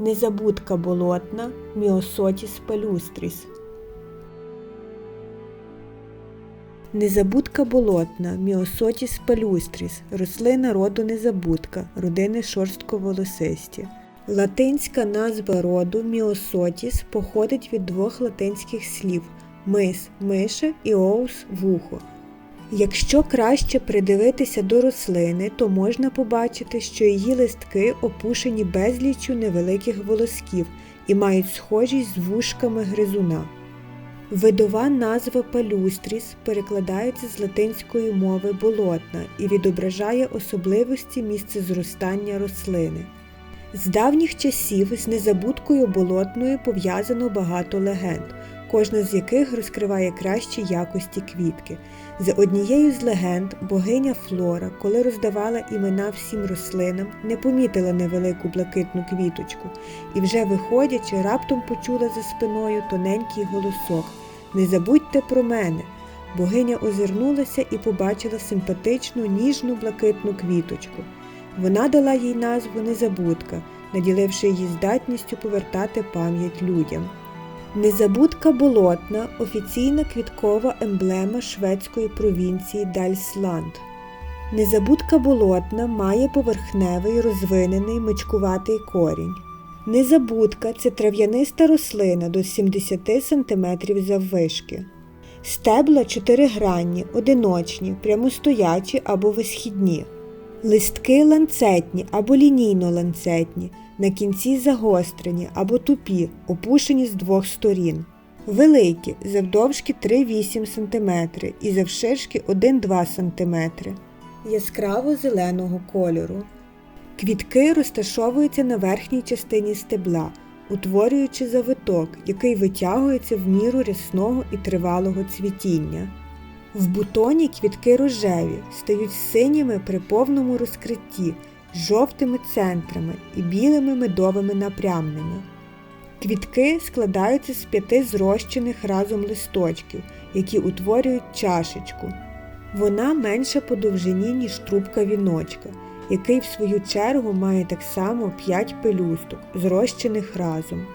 Незабудка болотна Міосотіс палюстріс. Незабудка болотна Міосотіс палюстріс рослина роду незабудка, родини шорстковолосисті. Латинська назва роду Міосотіс походить від двох латинських слів мис миша і оус вухо. Якщо краще придивитися до рослини, то можна побачити, що її листки опушені безліччю невеликих волосків і мають схожість з вушками гризуна. Видова назва палюстріс перекладається з латинської мови болотна і відображає особливості місцезростання рослини. З давніх часів з незабудкою болотною пов'язано багато легенд, кожна з яких розкриває кращі якості квітки. За однією з легенд, богиня Флора, коли роздавала імена всім рослинам, не помітила невелику блакитну квіточку і, вже виходячи, раптом почула за спиною тоненький голосок Не забудьте про мене. Богиня озирнулася і побачила симпатичну ніжну блакитну квіточку. Вона дала їй назву Незабудка, наділивши її здатністю повертати пам'ять людям. Незабудка болотна офіційна квіткова емблема шведської провінції Дальсланд. Незабудка болотна має поверхневий розвинений мичкуватий корінь. Незабудка це трав'яниста рослина до 70 см заввишки. Стебла чотиригранні, одиночні, прямостоячі або висхідні. Листки ланцетні або лінійно-ланцетні, на кінці загострені або тупі, опушені з двох сторін. Великі, завдовжки 3-8 см і завширшки 1-2 см. Яскраво зеленого кольору. Квітки розташовуються на верхній частині стебла, утворюючи завиток, який витягується в міру рясного і тривалого цвітіння. В бутоні квітки рожеві, стають синіми при повному розкритті, жовтими центрами і білими медовими напрямними. Квітки складаються з п'яти зрощених разом листочків, які утворюють чашечку. Вона менша по довжині, ніж трубка віночка, який в свою чергу має так само 5 пелюсток, зрощених разом.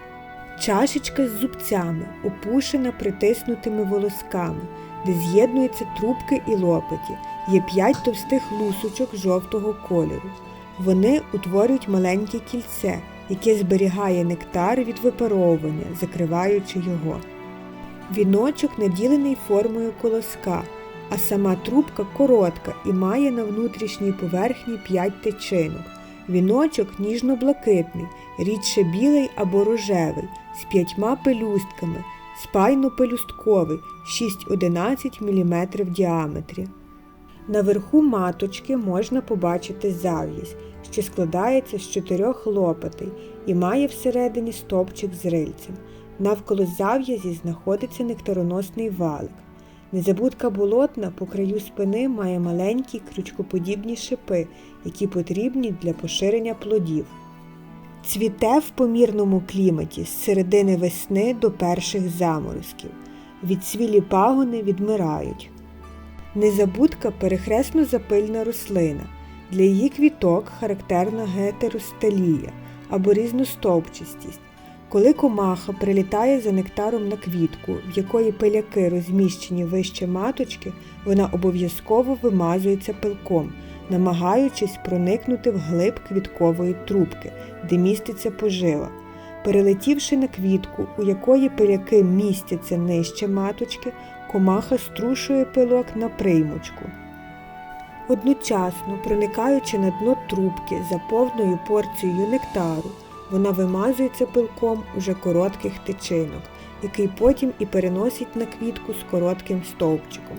Чашечка з зубцями, опушена притиснутими волосками, де з'єднуються трубки і лопаті, є 5 товстих лусочок жовтого кольору. Вони утворюють маленьке кільце, яке зберігає нектар від випаровування, закриваючи його. Віночок наділений формою колоска, а сама трубка коротка і має на внутрішній поверхні 5 тичинок. Віночок ніжно-блакитний, рідше білий або рожевий, з п'ятьма пелюстками, спайно-пелюстковий 6-11 мм в діаметрі. Наверху маточки можна побачити зав'язь, що складається з чотирьох лопатей і має всередині стовпчик з рильцем. Навколо зав'язі знаходиться нектароносний валик. Незабудка болотна по краю спини має маленькі крючкоподібні шипи, які потрібні для поширення плодів. Цвіте в помірному кліматі з середини весни до перших заморозків. Відцвілі пагони відмирають. Незабудка перехресно запильна рослина. Для її квіток характерна гетеросталія або різностовпчастість. Коли комаха прилітає за нектаром на квітку, в якої пиляки розміщені вище маточки, вона обов'язково вимазується пилком, намагаючись проникнути в глиб квіткової трубки, де міститься пожива. Перелетівши на квітку, у якої пиляки містяться нижче маточки, комаха струшує пилок на приймочку. Одночасно, проникаючи на дно трубки за повною порцією нектару, вона вимазується пилком уже коротких тичинок, який потім і переносить на квітку з коротким стовпчиком.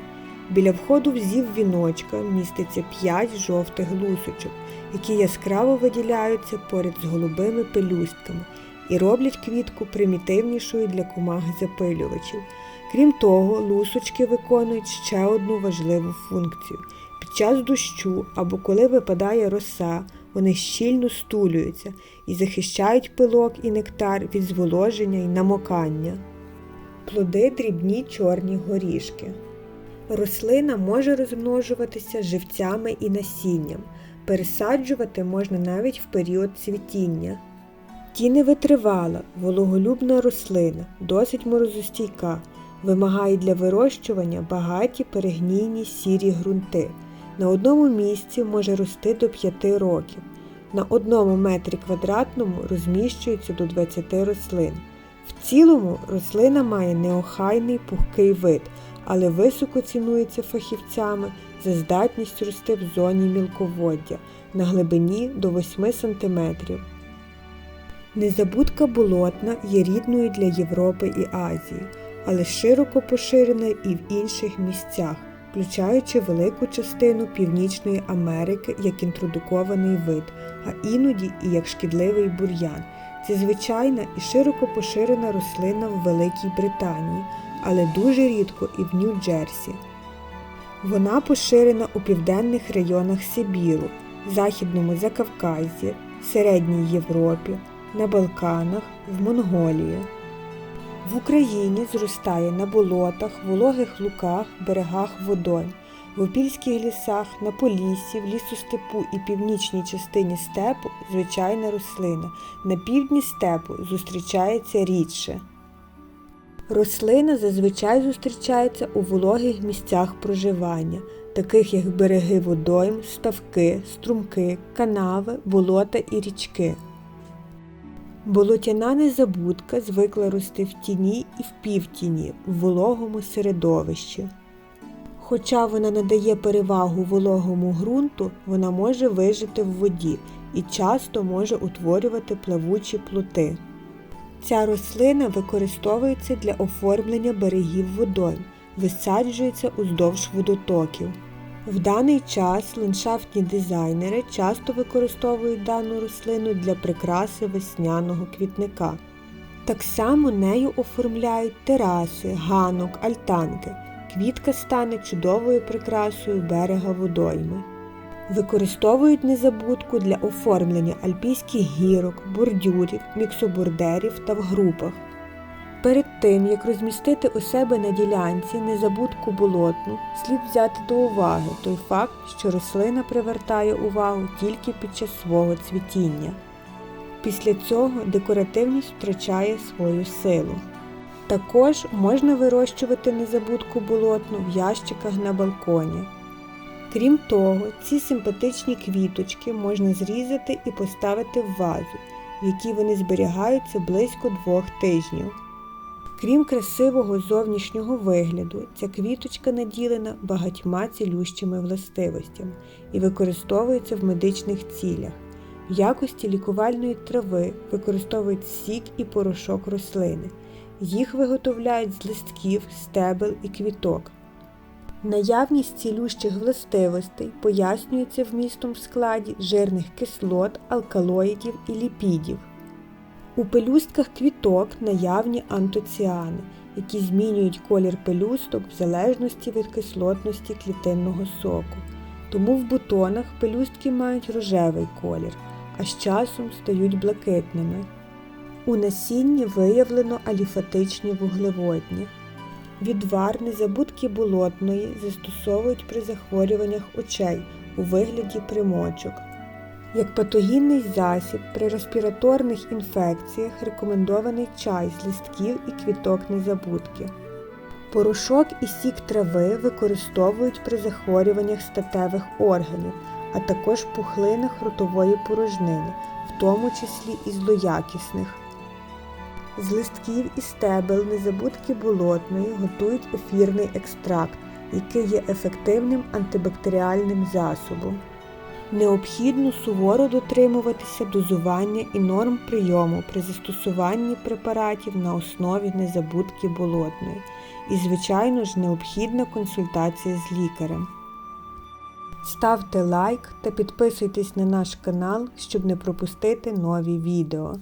Біля входу в зів віночка міститься п'ять жовтих лусочок, які яскраво виділяються поряд з голубими пелюстками і роблять квітку примітивнішою для комах запилювачів. Крім того, лусочки виконують ще одну важливу функцію. Під час дощу або коли випадає роса, вони щільно стулюються і захищають пилок і нектар від зволоження і намокання. Плоди дрібні чорні горішки. Рослина може розмножуватися живцями і насінням. Пересаджувати можна навіть в період цвітіння. Тіни витривала, вологолюбна рослина, досить морозостійка, вимагає для вирощування багаті перегнійні сірі ґрунти. На одному місці може рости до 5 років. На одному метрі квадратному розміщується до 20 рослин. В цілому рослина має неохайний пухкий вид, але високо цінується фахівцями за здатність рости в зоні мілководдя на глибині до 8 см. Незабудка болотна є рідною для Європи і Азії, але широко поширена і в інших місцях, включаючи велику частину Північної Америки як інтродукований вид, а іноді і як шкідливий бур'ян. Це звичайна і широко поширена рослина в Великій Британії, але дуже рідко і в Нью-Джерсі. Вона поширена у південних районах Сибіру, Західному Закавказі, Середній Європі, на Балканах, в Монголії. В Україні зростає на болотах, вологих луках, берегах водойм, в опільських лісах, на Поліссі, в лісостепу і північній частині степу звичайна рослина. На півдні степу зустрічається рідше. Рослина зазвичай зустрічається у вологих місцях проживання, таких як береги водойм, ставки, струмки, канави, болота і річки. Болотяна незабудка звикла рости в тіні і в півтіні в вологому середовищі. Хоча вона надає перевагу вологому ґрунту, вона може вижити в воді і часто може утворювати плавучі плоти. Ця рослина використовується для оформлення берегів водойм, висаджується уздовж водотоків. В даний час ландшафтні дизайнери часто використовують дану рослину для прикраси весняного квітника. Так само нею оформляють тераси, ганок, альтанки. Квітка стане чудовою прикрасою берега водойми. Використовують незабудку для оформлення альпійських гірок, бордюрів, міксобордерів та в групах. Перед тим, як розмістити у себе на ділянці незабудку болотну, слід взяти до уваги той факт, що рослина привертає увагу тільки під час свого цвітіння. Після цього декоративність втрачає свою силу. Також можна вирощувати незабудку болотну в ящиках на балконі. Крім того, ці симпатичні квіточки можна зрізати і поставити в вазу, в якій вони зберігаються близько двох тижнів. Крім красивого зовнішнього вигляду, ця квіточка наділена багатьма цілющими властивостями і використовується в медичних цілях. В якості лікувальної трави використовують сік і порошок рослини. Їх виготовляють з листків, стебел і квіток. Наявність цілющих властивостей пояснюється вмістом в складі жирних кислот, алкалоїдів і ліпідів. У пелюстках квіток наявні антоціани, які змінюють колір пелюсток в залежності від кислотності клітинного соку. Тому в бутонах пелюстки мають рожевий колір, а з часом стають блакитними. У насінні виявлено аліфатичні вуглеводні. Відвар незабудки болотної застосовують при захворюваннях очей у вигляді примочок. Як патогінний засіб при респіраторних інфекціях рекомендований чай з листків і квіток незабудки. Порошок і сік трави використовують при захворюваннях статевих органів, а також пухлинах ротової порожнини, в тому числі і злоякісних. З листків і стебел незабудки болотної готують ефірний екстракт, який є ефективним антибактеріальним засобом. Необхідно суворо дотримуватися дозування і норм прийому при застосуванні препаратів на основі незабудки болотної. І, звичайно ж, необхідна консультація з лікарем. Ставте лайк та підписуйтесь на наш канал, щоб не пропустити нові відео.